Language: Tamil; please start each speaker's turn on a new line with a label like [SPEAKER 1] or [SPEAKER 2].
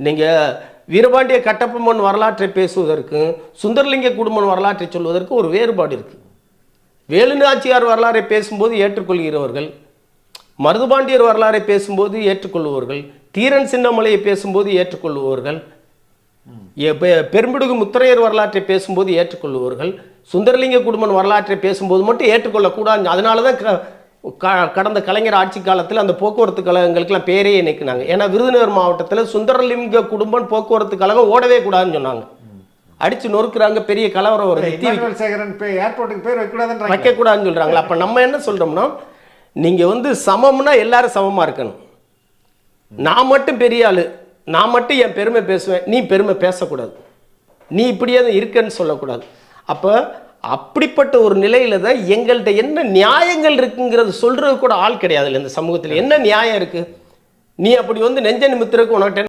[SPEAKER 1] நீங்கள் வீரபாண்டிய கட்டப்பம்மன் வரலாற்றை பேசுவதற்கும் சுந்தரலிங்க குடும்பம் வரலாற்றை சொல்வதற்கு ஒரு வேறுபாடு இருக்குது வேலுநாச்சியார் வரலாறை பேசும்போது ஏற்றுக்கொள்கிறவர்கள் மருதுபாண்டியர் வரலாறை பேசும்போது ஏற்றுக்கொள்பவர்கள் தீரன் சின்னமலையை பேசும்போது ஏற்றுக்கொள்பவர்கள் எ- பெ- பெரும்பிடுகு முத்திரையர் வரலாற்றை பேசும்போது ஏற்றுக்கொள்பவர்கள் சுந்தரலிங்க குடும்பம் வரலாற்றை பேசும்போது மட்டும் ஏற்றுக்கொள்ளக்கூடாது. அதனால தான் க- கடந்த கலைஞர் ஆட்சி காலத்தில் அந்த போக்குவரத்து கழகங்களுக்கெல்லாம் பேரே நீக்கினாங்க ஏன்னா விருதுநகர் மாவட்டத்தில் சுந்தரலிங்க குடும்பம் போக்குவரத்து கழகம் ஓடவே கூடாதுன்னு சொன்னாங்க. அடிச்சு நொறுக்குறாங்க பெரிய கலவரம் வருது.
[SPEAKER 2] ஏர்போர்ட்டுக்கு பேர் வைக்கக்கூடாதுன்றாங்க.
[SPEAKER 1] வைக்கக்கூடாதுன்னு சொல்கிறாங்களா அப்போ நம்ம என்ன சொல்கிறோம்னா நீங்கள் வந்து சமம்னா எல்லாரும் சமமாக இருக்கணும். நான் மட்டும் பெரிய ஆளு. நான் மட்டும் என் பெருமை பேசுவேன். நீ பெருமை பேசக்கூடாது. நீ இப்படியே இருக்கன்னு சொல்லக்கூடாது. அப்போ அப்படிப்பட்ட ஒரு நிலையில தான் எங்கள்கிட்ட என்ன நியாயங்கள் இருக்குங்கிறது சொல்றது கூட ஆள் கிடையாது இந்த சமூகத்தில். என்ன நியாயம் இருக்கு? நீ அப்படி வந்து நெஞ்ச நிமித்திரக்கு உனக்கிட்ட